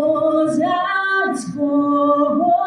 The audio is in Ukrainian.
Was out for